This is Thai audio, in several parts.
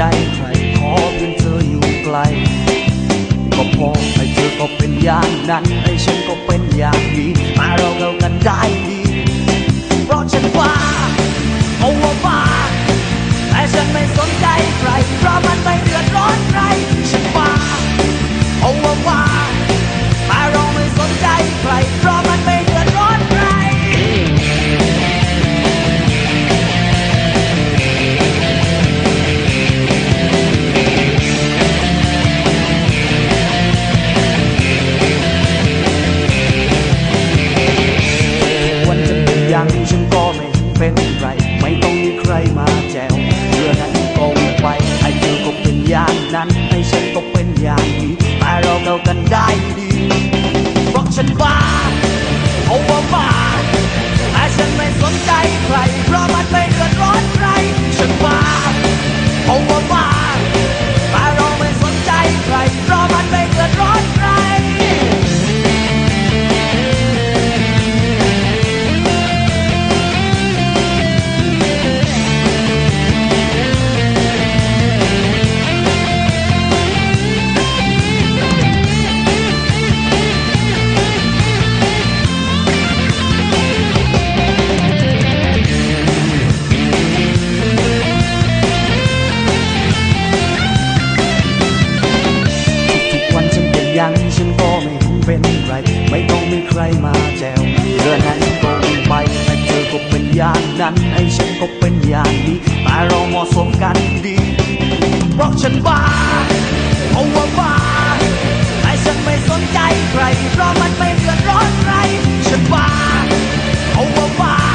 ใจใครขอเพียงเธออยู่ไกล ก็พอให้เธอก็เป็นอย่างนั้นให้ฉันก็เป็นอย่างนี้ อย่างนั้นไอ้ฉันก็เป็นอย่างนี้แต่เราเหมาะสมกันดีเพราะฉันบ้าเพราะว่าบ้าแต่ฉันไม่สนใจใครเพราะมันไม่เดือดร้อนใครฉันบ้าเพราะว่าบ้า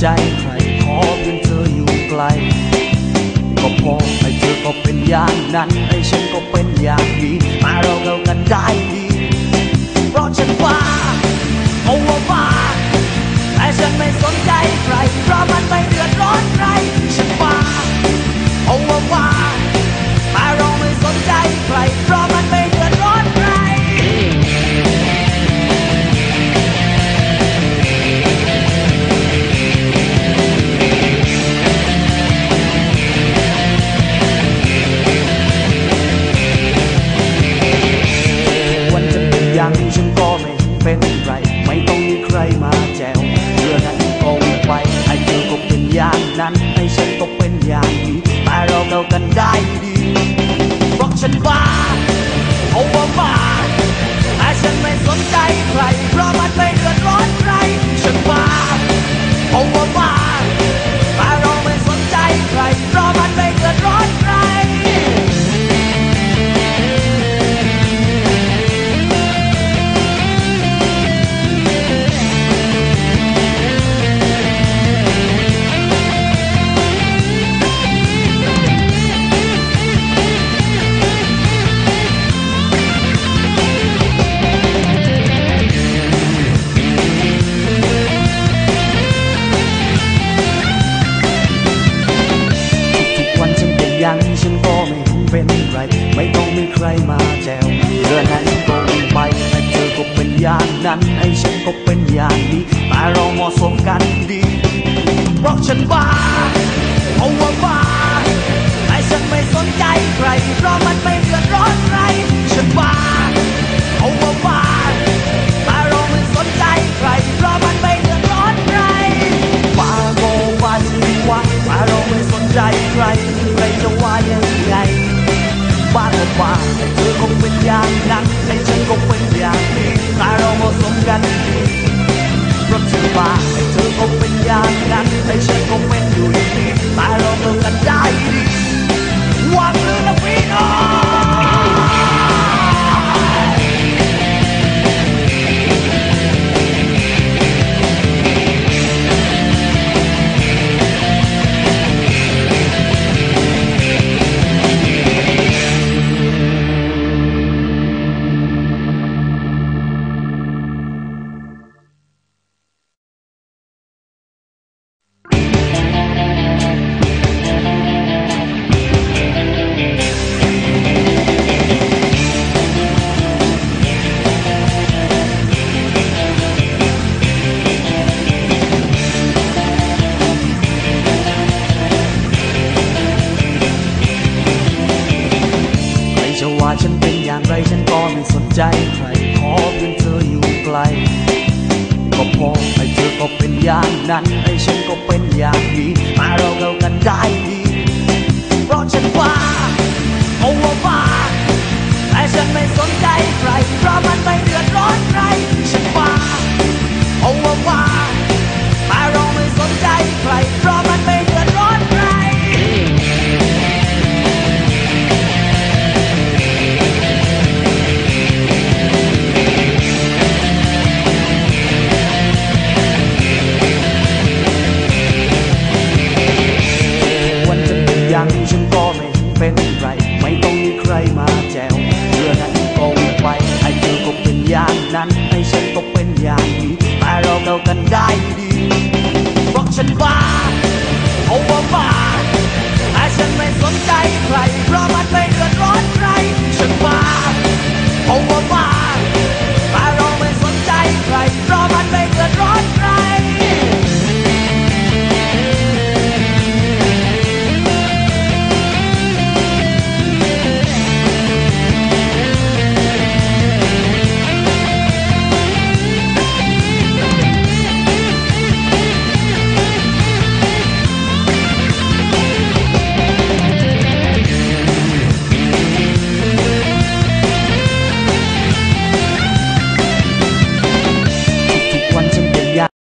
ใจใครขอเพียงเธออยู่ไกล ก็พอให้เธอก็เป็นอย่างนั้นให้ฉันก็เป็นอย่างนี้มาเราเข้ากันได้ดีเพราะฉันว่าเอาว่าแต่ฉันไม่สนใจใครเพราะมันไม่ จวเธองนั้นตรงไปและเธอก็เป็นอย่างนั้นไอ้ฉันก็เป็นอย่างนี้แต่เราเหมาะสมกันดีเพราะฉันบ้าเพราะว่าบ้าไอ้ฉันไม่สนใจใครเพราะมันไม่เดือดร้อนใครฉันบ้า ใจใครขอเพียงเธออยู่ไกล ก็พอให้เธอก็เป็นอย่างนั้นให้ฉันก็เป็นอย่างนี้มาเราเข้ากันได้ดีเพราะฉันว่าโอ้ว่าแต่ฉันไม่สนใจใครเพราะมัน